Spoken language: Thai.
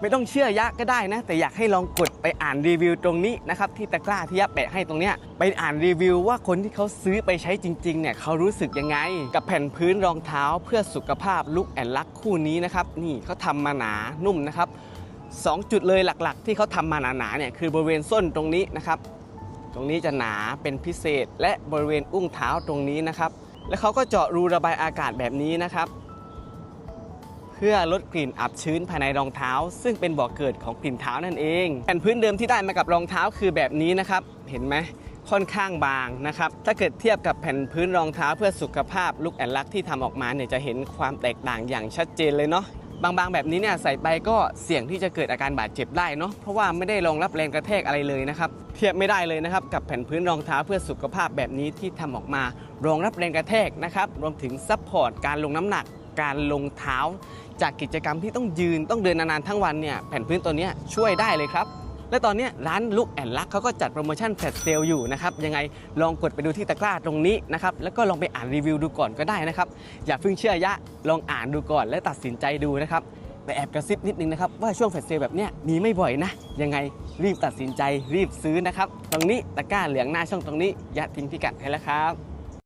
ไม่ต้องเชื่อยะก็ได้นะ แต่อยากให้ลองกดไปอ่านรีวิวตรงนี้นะครับที่ตะกร้าที่ยะแปะให้ตรงเนี้ยไปอ่านรีวิวว่าคนที่เขาซื้อไปใช้จริงๆเนี่ยเขารู้สึกยังไง กับแผ่นพื้นรองเท้าเพื่อสุขภาพลุกแอนลักคู่นี้นะครับนี่เขาทำมาหนานุ่มนะครับสองจุดเลยหลักๆ ที่เขาทำมาหนาๆเนี่ยคือบริเวณส้นตรงนี้นะครับตรงนี้จะหนาเป็นพิเศษ และบริเวณอุ้งเท้าตรงนี้นะครับแล้วเขาก็เจาะรูระบายอากาศแบบนี้นะครับ พื่อลดกลิ่นอับชื้นภายในรองเท้า ซึ่งเป็นบ่อกเกิดของกลิ่นเท้านั่นเองแผ่นพื้นเดิมที่ได้มากับรองเท้าคือแบบนี้นะครับเห็นไหมค่อนข้างบางนะครับ ถ้าเกิดเทียบกับแผ่นพื้นรองเท้าเพื่อสุขภาพลุกแอนลักที่ทำออกมาเนี่ยจะเห็นความแตกต่างอย่างชัดเจนเลยเนาะบางๆ แบบนี้เนี่ยใส่ไปก็เสี่ยงที่จะเกิดอาการบาดเจ็บได้เนาะเพราะว่าไม่ได้รองรับแรงกระแทกอะไรเลยนะครับเทียบไม่ได้เลยนะครับกับแผ่นพื้นรองเท้าเพื่อสุขภาพแบบนี้ที่ทำออกมารองรับแรงกระแทกนะครับรวมถึงซัพพอร์ตการลงน้ำหนักการลงเท้า จากกิจกรรมที่ต้องยืนต้องเดินนานๆทั้งวันเนี่ยแผ่นพื้นตัวนี้ช่วยได้เลยครับ และตอนนี้ร้านลุกแอนลักเขาก็จัดโปรโมชั่นแฟลชเซลอยู่นะครับยังไงลองกดไปดูที่ตะกร้าตรงนี้นะครับแล้วก็ลองไปอ่านรีวิวดูก่อนก็ได้นะครับอย่าเพิ่งเชื่อยะลองอ่านดูก่อน และตัดสินใจดูนะครับแต่แอบกระซิบนิดนึงนะครับว่าช่วงแฟลชเซลแบบเนี้ยมีไม่บ่อยนะ ยังไงรีบตัดสินใจรีบซื้อนะครับ ตรงนี้ตะกร้าเหลืองหน้าช่องตรงนี้ยะทิ้งพิกัดให้แล้วครับ